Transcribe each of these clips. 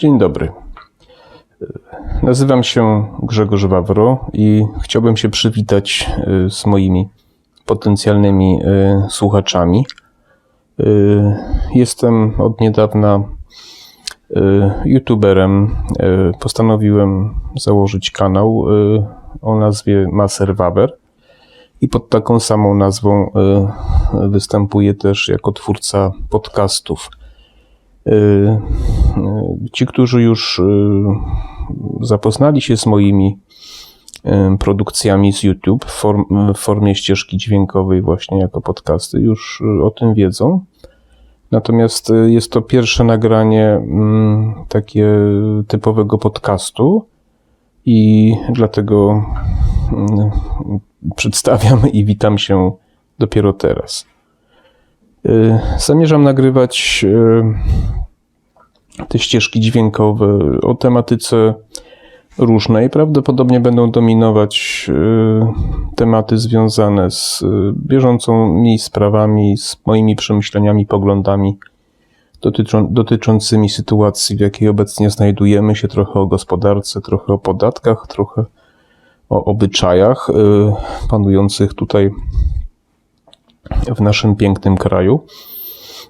Dzień dobry. Nazywam się Grzegorz Wawro i chciałbym się przywitać y, z moimi potencjalnymi y, słuchaczami. Jestem od niedawna youtuberem. Postanowiłem założyć kanał o nazwie Maser Waber i pod taką samą nazwą występuję też jako twórca podcastów. Y, y, Ci, którzy już y, zapoznali się z moimi produkcjami z YouTube w, form, w formie ścieżki dźwiękowej, właśnie jako podcasty, już o tym wiedzą. Natomiast jest to pierwsze nagranie mm, takie typowego podcastu i dlatego mm, przedstawiam i witam się dopiero teraz. Y, Zamierzam nagrywać y, te ścieżki dźwiękowe o tematyce różnej. Prawdopodobnie będą dominować y, tematy związane z bieżącymi sprawami, z moimi przemyśleniami, poglądami dotyczą, dotyczącymi sytuacji, w jakiej obecnie znajdujemy się, trochę o gospodarce, trochę o podatkach, trochę o obyczajach panujących tutaj w naszym pięknym kraju.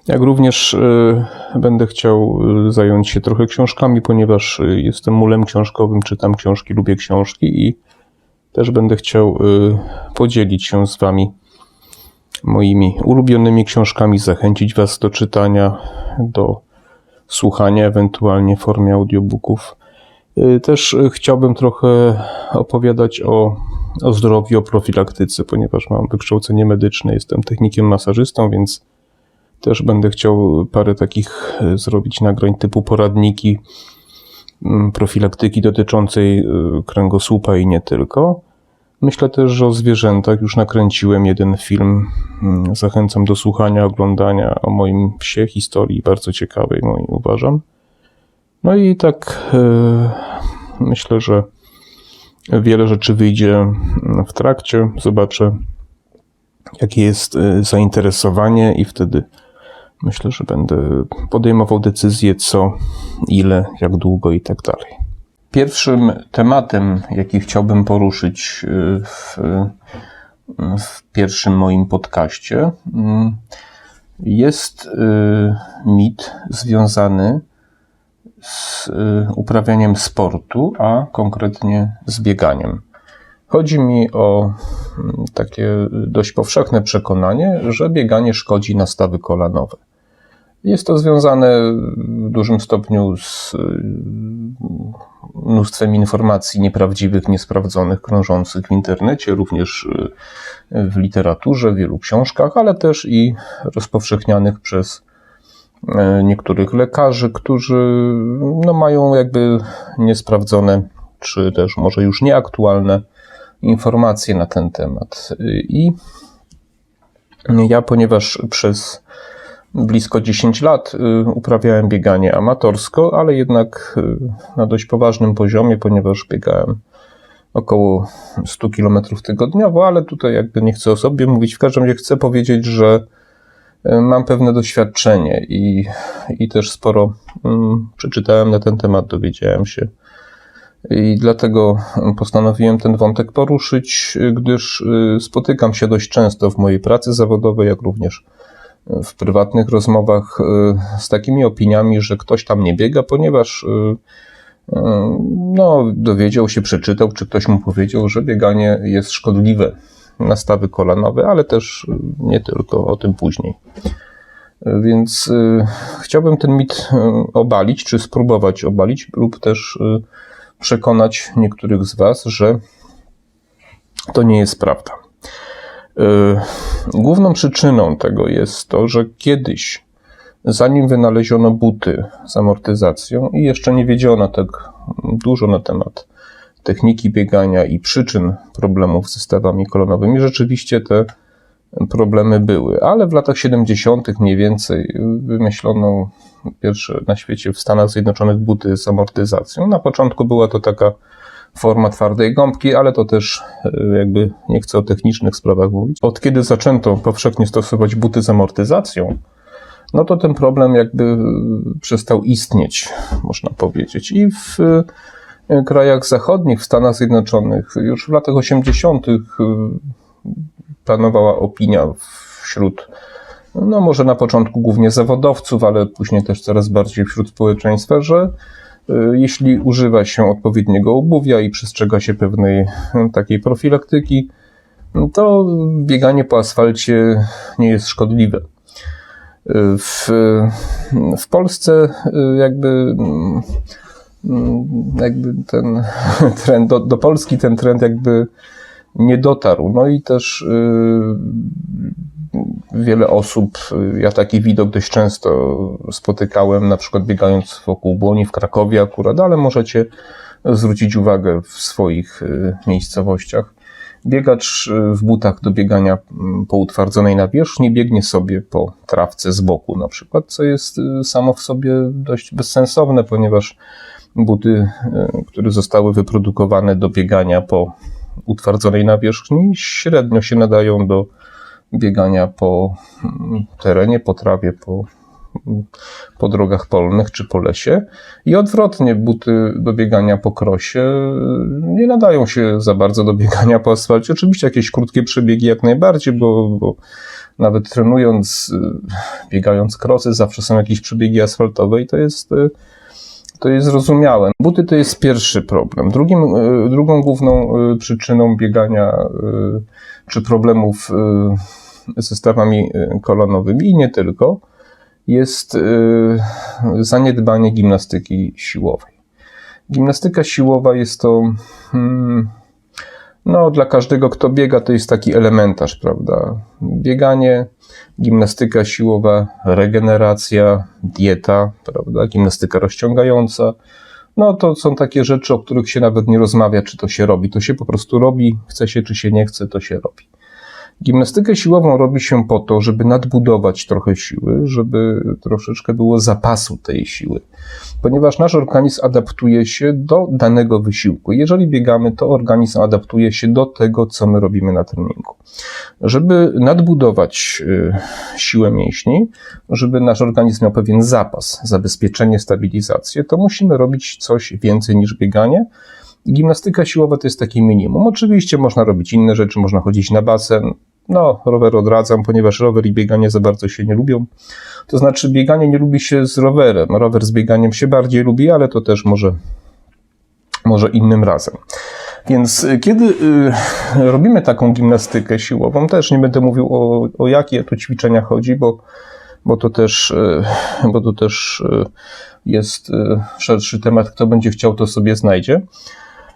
Jak również y, będę chciał y, zająć się trochę książkami, ponieważ y, jestem mulem książkowym, czytam książki, lubię książki i też będę chciał podzielić się z Wami moimi ulubionymi książkami, zachęcić Was do czytania, do słuchania, ewentualnie w formie audiobooków. Też chciałbym trochę opowiadać o, o zdrowiu, o profilaktyce, ponieważ mam wykształcenie medyczne, jestem technikiem masażystą, więc też będę chciał parę takich y, zrobić nagrań typu poradniki mm, profilaktyki dotyczącej y, kręgosłupa i nie tylko. Myślę też, że o zwierzętach już nakręciłem jeden film. Mm, Zachęcam do słuchania, oglądania o moim psie historii, bardzo ciekawej mojej uważam. No i tak e, myślę, że wiele rzeczy wyjdzie w trakcie. Zobaczę, jakie jest e, zainteresowanie, i wtedy myślę, że będę podejmował decyzję, co, ile, jak długo i tak dalej. Pierwszym tematem, jaki chciałbym poruszyć e, w, w pierwszym moim podcaście, mm, jest e, mit związany z y, uprawianiem sportu, a konkretnie z bieganiem. Chodzi mi o mm, takie dość powszechne przekonanie, że bieganie szkodzi na stawy kolanowe. Jest to związane w dużym stopniu z y, mnóstwem informacji nieprawdziwych, niesprawdzonych, krążących w internecie, również y, w literaturze, w wielu książkach, ale też i rozpowszechnianych przez niektórych lekarzy, którzy no, mają jakby niesprawdzone, czy też może już nieaktualne informacje na ten temat. I ja, ponieważ przez blisko 10 lat y, uprawiałem bieganie amatorsko, ale jednak y, na dość poważnym poziomie, ponieważ biegałem około 100 km tygodniowo, ale tutaj jakby nie chcę o sobie mówić. W każdym razie chcę powiedzieć, że mam pewne doświadczenie i, i też sporo mm, przeczytałem na ten temat, dowiedziałem się. I dlatego postanowiłem ten wątek poruszyć, gdyż y, spotykam się dość często w mojej pracy zawodowej, jak również w prywatnych rozmowach y, z takimi opiniami, że ktoś tam nie biega, ponieważ y, y, no, dowiedział się, przeczytał, czy ktoś mu powiedział, że bieganie jest szkodliwe na stawy kolanowe, ale też nie tylko, o tym później. Więc y, chciałbym ten mit y, obalić, czy spróbować obalić, lub też y, przekonać niektórych z Was, że to nie jest prawda. Główną przyczyną tego jest to, że kiedyś, zanim wynaleziono buty z amortyzacją i jeszcze nie wiedziano tak dużo na temat techniki biegania i przyczyn problemów z stawami kolonowymi, rzeczywiście te problemy były, ale w latach 70. mniej więcej wymyślono pierwsze na świecie w Stanach Zjednoczonych buty z amortyzacją. Na początku była to taka forma twardej gąbki, ale to też e, jakby nie chcę o technicznych sprawach mówić. Od kiedy zaczęto powszechnie stosować buty z amortyzacją, no to ten problem jakby y, przestał istnieć, można powiedzieć. I w krajach zachodnich, w Stanach Zjednoczonych, już w latach 80. y, panowała opinia wśród, no może na początku głównie zawodowców, ale później też coraz bardziej wśród społeczeństwa, że y, jeśli używa się odpowiedniego obuwia i przestrzega się pewnej y, takiej profilaktyki, to bieganie po asfalcie nie jest szkodliwe. W, w Polsce jakby, mm, jakby ten trend, do, do Polski ten trend jakby nie dotarł. No i też y, wiele osób, y, ja taki widok dość często spotykałem, na przykład biegając wokół Błoni w Krakowie akurat, ale możecie zwrócić uwagę w swoich y, miejscowościach. Biegacz w butach do biegania mm, po utwardzonej nawierzchni biegnie sobie po trawce z boku na przykład, co jest samo w sobie dość bezsensowne, ponieważ buty, y, które zostały wyprodukowane do biegania po utwardzonej nawierzchni, średnio się nadają do biegania po mm, terenie, po trawie, po, mm, po drogach polnych czy po lesie. I odwrotnie, buty do biegania po krosie y, nie nadają się za bardzo do biegania po asfalcie. Oczywiście jakieś krótkie przebiegi jak najbardziej, bo, bo nawet trenując, y, biegając krosy, zawsze są jakieś przebiegi asfaltowe i to jest to jest zrozumiałe. Buty to jest pierwszy problem. Drugim, y, drugą główną y, przyczyną biegania y, czy problemów ze stawami kolonowymi i nie tylko jest zaniedbanie gimnastyki siłowej. Gimnastyka siłowa jest to hmm, no, dla każdego, kto biega, to jest taki elementarz, prawda? Bieganie, gimnastyka siłowa, regeneracja, dieta, prawda? Gimnastyka rozciągająca. No, to są takie rzeczy, o których się nawet nie rozmawia, czy to się robi. To się po prostu robi, chce się, czy się nie chce, to się robi. Gimnastykę siłową robi się po to, żeby nadbudować trochę siły, żeby troszeczkę było zapasu tej siły, ponieważ nasz organizm adaptuje się do danego wysiłku. Jeżeli biegamy, to organizm adaptuje się do tego, co my robimy na treningu. Żeby nadbudować y, siłę mięśni, żeby nasz organizm miał pewien zapas, zabezpieczenie, stabilizację, to musimy robić coś więcej niż bieganie. Gimnastyka siłowa to jest takie minimum. Oczywiście można robić inne rzeczy, można chodzić na basen, no, rower odradzam, ponieważ rower i bieganie za bardzo się nie lubią. To znaczy, bieganie nie lubi się z rowerem. Rower z bieganiem się bardziej lubi, ale to też może, może innym razem. Więc y, kiedy y, robimy taką gimnastykę siłową, też nie będę mówił o, o jakie tu ćwiczenia chodzi, bo, bo, to też, y, bo to też jest szerszy temat. Kto będzie chciał, to sobie znajdzie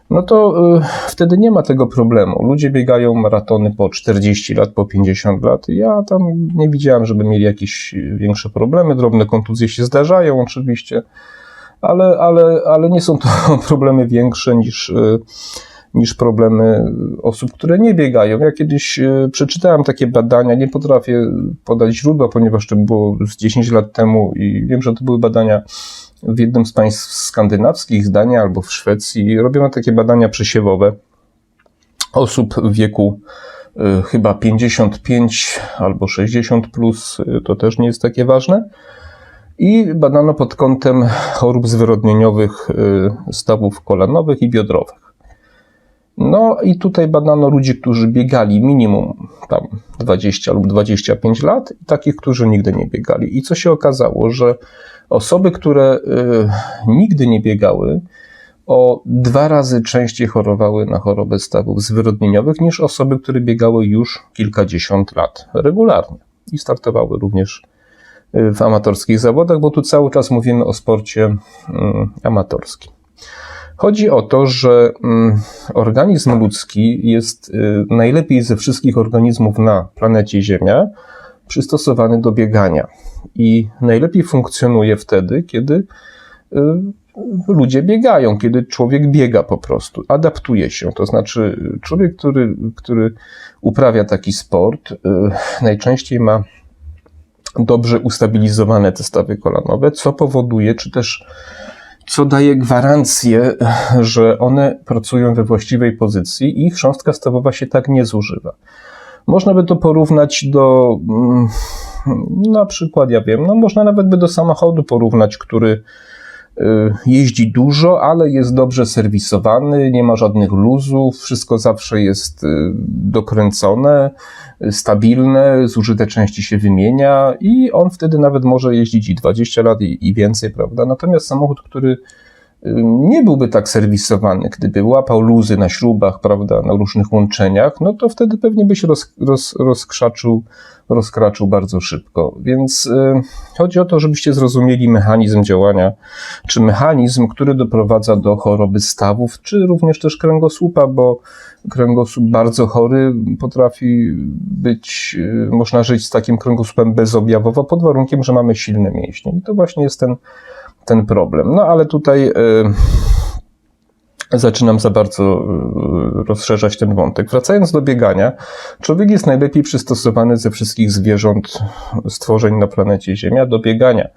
no to y, wtedy nie ma tego problemu. Ludzie biegają maratony po 40 lat, po 50 lat. Ja tam nie widziałem, żeby mieli jakieś większe problemy. Drobne kontuzje się zdarzają oczywiście, ale, ale, ale nie są to problemy większe niż, y, niż problemy osób, które nie biegają. Ja kiedyś y, przeczytałem takie badania, nie potrafię podać źródła, ponieważ to było z 10 lat temu i wiem, że to były badania w jednym z państw skandynawskich, Danii albo w Szwecji robiono takie badania przesiewowe osób w wieku y, chyba 55 albo 60 plus, y, to też nie jest takie ważne. I badano pod kątem chorób zwyrodnieniowych y, stawów kolanowych i biodrowych. No i tutaj badano ludzi, którzy biegali minimum tam 20 lub 25 lat i takich, którzy nigdy nie biegali. I co się okazało, że Osoby, które y, nigdy nie biegały, o dwa razy częściej chorowały na chorobę stawów zwyrodnieniowych niż osoby, które biegały już kilkadziesiąt lat regularnie i startowały również y, w amatorskich zawodach, bo tu cały czas mówimy o sporcie y, amatorskim. Chodzi o to, że organizm ludzki jest najlepiej ze wszystkich organizmów na planecie Ziemia przystosowany do biegania i najlepiej funkcjonuje wtedy, kiedy y, ludzie biegają, kiedy człowiek biega po prostu, adaptuje się. To znaczy, człowiek, który, który uprawia taki sport, y, najczęściej ma dobrze ustabilizowane te stawy kolanowe, co powoduje, czy też co daje gwarancję, że one pracują we właściwej pozycji i chrząstka stawowa się tak nie zużywa. Można by to porównać do, mm, Na przykład, ja wiem, no można nawet by do samochodu porównać, który y, jeździ dużo, ale jest dobrze serwisowany, nie ma żadnych luzów, wszystko zawsze jest y, dokręcone, stabilne, zużyte części się wymienia i on wtedy nawet może jeździć i 20 lat i, i więcej, prawda? Natomiast samochód, który nie byłby tak serwisowany, gdyby łapał luzy na śrubach, prawda, na różnych łączeniach, no to wtedy pewnie by się roz, roz, rozkrzaczył, rozkraczył bardzo szybko. Więc y, chodzi o to, żebyście zrozumieli mechanizm działania, czy mechanizm, który doprowadza do choroby stawów, czy również też kręgosłupa, bo kręgosłup bardzo chory potrafi być, y, można żyć z takim kręgosłupem bezobjawowo, pod warunkiem, że mamy silne mięśnie. I to właśnie jest ten ten problem. No ale tutaj y, zaczynam za bardzo y, rozszerzać ten wątek. Wracając do biegania, człowiek jest najlepiej przystosowany ze wszystkich zwierząt, stworzeń na planecie Ziemia do biegania.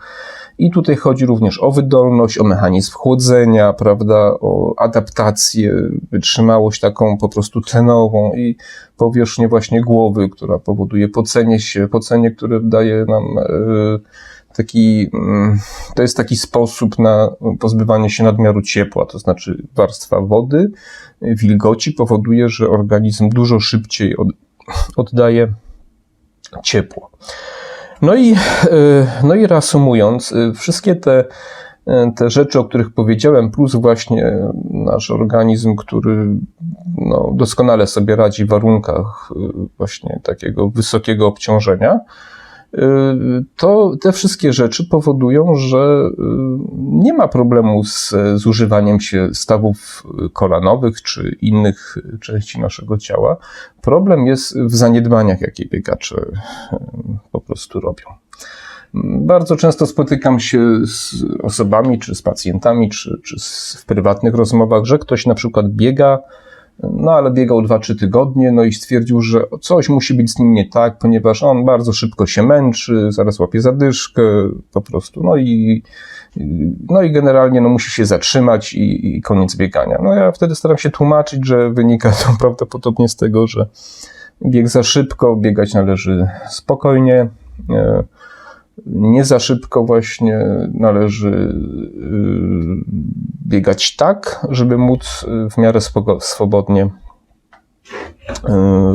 I tutaj chodzi również o wydolność, o mechanizm chłodzenia, prawda, o adaptację, wytrzymałość taką po prostu tlenową i powierzchnię właśnie głowy, która powoduje pocenie się, pocenie, które daje nam yy, taki, mm, to jest taki sposób na pozbywanie się nadmiaru ciepła, to znaczy warstwa wody, wilgoci powoduje, że organizm dużo szybciej od, oddaje ciepło. No i, e, no i reasumując, e, wszystkie te, e, te rzeczy, o których powiedziałem, plus właśnie nasz organizm, który no, doskonale sobie radzi w warunkach właśnie takiego wysokiego obciążenia, to te wszystkie rzeczy powodują, że y, nie ma problemu z zużywaniem się stawów kolanowych czy innych części naszego ciała. Problem jest w zaniedbaniach, jakie biegacze y, po prostu robią. Bardzo często spotykam się z osobami, czy z pacjentami, czy, czy w prywatnych rozmowach, że ktoś na przykład biega, no ale biegał 2-3 tygodnie, no i stwierdził, że coś musi być z nim nie tak, ponieważ on bardzo szybko się męczy, zaraz łapie zadyszkę, po prostu, no i, no i generalnie no, musi się zatrzymać i, i koniec biegania. No ja wtedy staram się tłumaczyć, że wynika to prawdopodobnie z tego, że bieg za szybko, biegać należy spokojnie, e, nie za szybko właśnie należy y, biegać tak, żeby móc w miarę swobodnie y,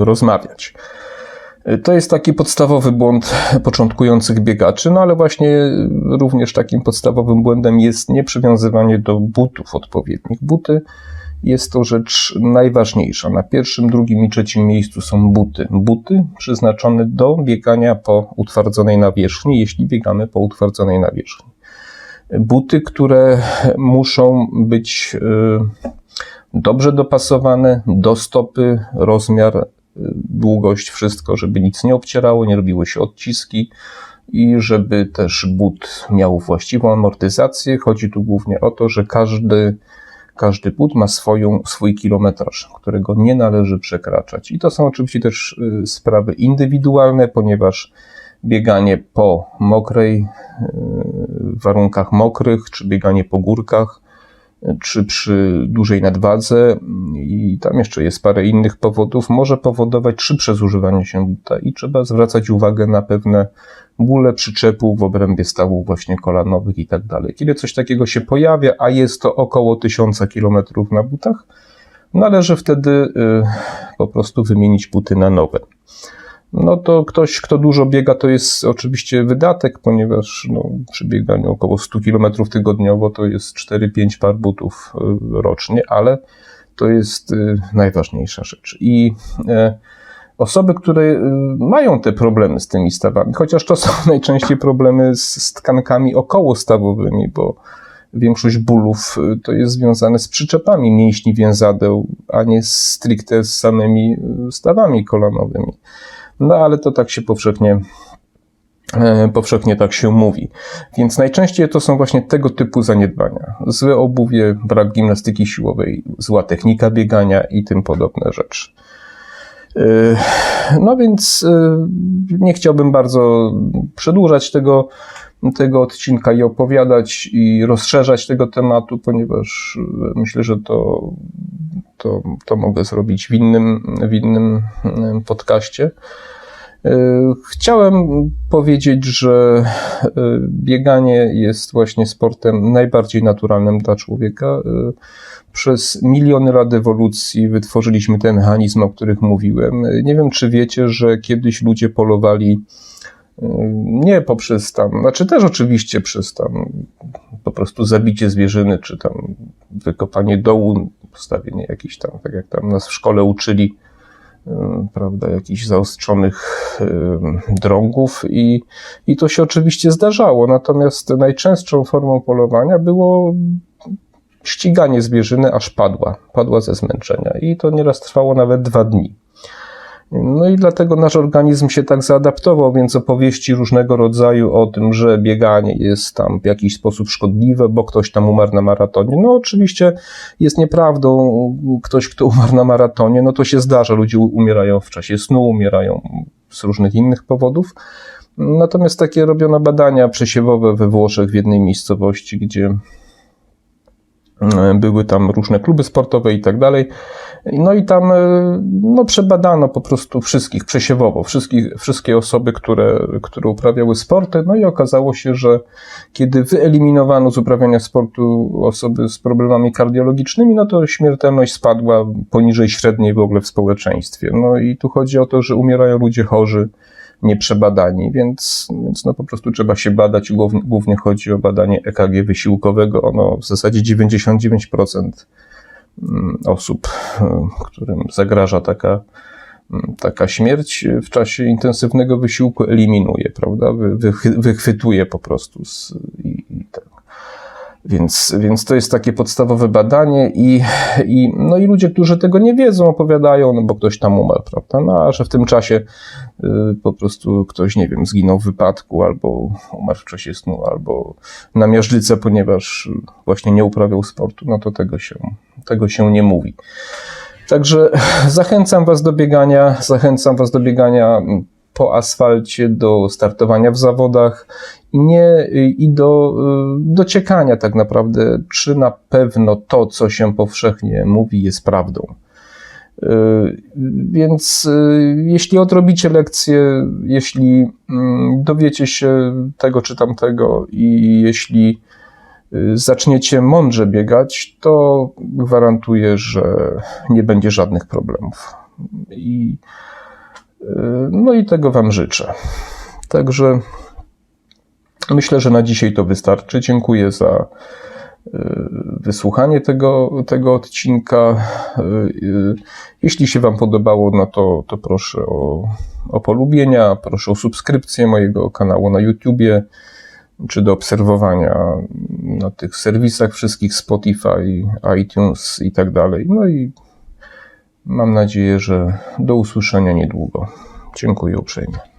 rozmawiać. To jest taki podstawowy błąd początkujących biegaczy, no ale właśnie również takim podstawowym błędem jest nieprzywiązywanie do butów odpowiednich. Buty jest to rzecz najważniejsza. Na pierwszym, drugim i trzecim miejscu są buty. Buty przeznaczone do biegania po utwardzonej nawierzchni, jeśli biegamy po utwardzonej nawierzchni. Buty, które muszą być y, dobrze dopasowane do stopy, rozmiar, y, długość, wszystko, żeby nic nie obcierało, nie robiły się odciski i żeby też but miał właściwą amortyzację. Chodzi tu głównie o to, że każdy każdy but ma swoją, swój kilometraż, którego nie należy przekraczać. I to są oczywiście też y, sprawy indywidualne, ponieważ bieganie po mokrej, y, warunkach mokrych, czy bieganie po górkach, y, czy przy dużej nadwadze, i tam jeszcze jest parę innych powodów, może powodować szybsze zużywanie się buta i trzeba zwracać uwagę na pewne bóle przyczepów w obrębie stawów właśnie kolanowych i tak dalej. Kiedy coś takiego się pojawia, a jest to około 1000 km na butach, należy wtedy y, po prostu wymienić buty na nowe. No to ktoś, kto dużo biega, to jest oczywiście wydatek, ponieważ no, przy bieganiu około 100 km tygodniowo to jest 4-5 par butów y, rocznie, ale to jest y, najważniejsza rzecz. I osoby, które y, mają te problemy z tymi stawami, chociaż to są najczęściej problemy z, z tkankami okołostawowymi, bo większość bólów to jest związane z przyczepami mięśni więzadeł, a nie stricte z samymi stawami kolanowymi. No ale to tak się powszechnie e, powszechnie tak się mówi. Więc najczęściej to są właśnie tego typu zaniedbania. Złe obuwie, brak gimnastyki siłowej, zła technika biegania i tym podobne rzeczy. Yy, no więc yy, nie chciałbym bardzo przedłużać tego, tego odcinka i opowiadać i rozszerzać tego tematu, ponieważ myślę, że to, to, to mogę zrobić w innym, w innym podcaście. Chciałem powiedzieć, że bieganie jest właśnie sportem najbardziej naturalnym dla człowieka. Przez miliony lat ewolucji wytworzyliśmy te mechanizmy, o których mówiłem. Nie wiem, czy wiecie, że kiedyś ludzie polowali nie poprzez tam, znaczy też oczywiście przez tam po prostu zabicie zwierzyny, czy tam wykopanie dołu, postawienie jakichś tam, tak jak tam nas w szkole uczyli, prawda, jakichś zaostrzonych drągów i, i to się oczywiście zdarzało. Natomiast najczęstszą formą polowania było ściganie zwierzyny, aż padła, padła ze zmęczenia i to nieraz trwało nawet dwa dni. No i dlatego nasz organizm się tak zaadaptował, więc opowieści różnego rodzaju o tym, że bieganie jest tam w jakiś sposób szkodliwe, bo ktoś tam umarł na maratonie. No oczywiście jest nieprawdą. Ktoś, kto umarł na maratonie, no to się zdarza. Ludzie umierają w czasie snu, umierają z różnych innych powodów. Natomiast takie robiono badania przesiewowe we Włoszech w jednej miejscowości, gdzie były tam różne kluby sportowe i tak dalej. No i tam e, no, przebadano po prostu wszystkich, przesiewowo, wszystkich, wszystkie osoby, które, które uprawiały sporty. No i okazało się, że kiedy wyeliminowano z uprawiania sportu osoby z problemami kardiologicznymi, no to śmiertelność spadła poniżej średniej w ogóle w społeczeństwie. No i tu chodzi o to, że umierają ludzie chorzy, nieprzebadani, więc, więc no po prostu trzeba się badać. Głównie, głównie chodzi o badanie EKG wysiłkowego. Ono w zasadzie 99% mm, osób, e, którym zagraża taka, mm, taka śmierć w czasie intensywnego wysiłku eliminuje, prawda? Wy, wychwytuje po prostu z. Więc, więc to jest takie podstawowe badanie i, i, no i ludzie, którzy tego nie wiedzą, opowiadają, no bo ktoś tam umarł, prawda? No a że w tym czasie y, po prostu ktoś, nie wiem, zginął w wypadku, albo umarł w czasie snu, albo na miażdżycę, ponieważ właśnie nie uprawiał sportu, no to tego się, tego się nie mówi. Także zachęcam Was do biegania, zachęcam Was do biegania po asfalcie, do startowania w zawodach nie, i do y, dociekania tak naprawdę, czy na pewno to, co się powszechnie mówi, jest prawdą. Y, więc y, jeśli odrobicie lekcję, jeśli mm, dowiecie się tego czy tamtego i jeśli zaczniecie mądrze biegać, to gwarantuję, że nie będzie żadnych problemów. I, no i tego Wam życzę. Także Myślę, że na dzisiaj to wystarczy. Dziękuję za y, wysłuchanie tego, tego odcinka. Y, y, jeśli się Wam podobało, no to, to proszę o, o polubienia, proszę o subskrypcję mojego kanału na YouTubie, czy do obserwowania na tych serwisach wszystkich Spotify, iTunes i tak dalej. No i mam nadzieję, że do usłyszenia niedługo. Dziękuję uprzejmie.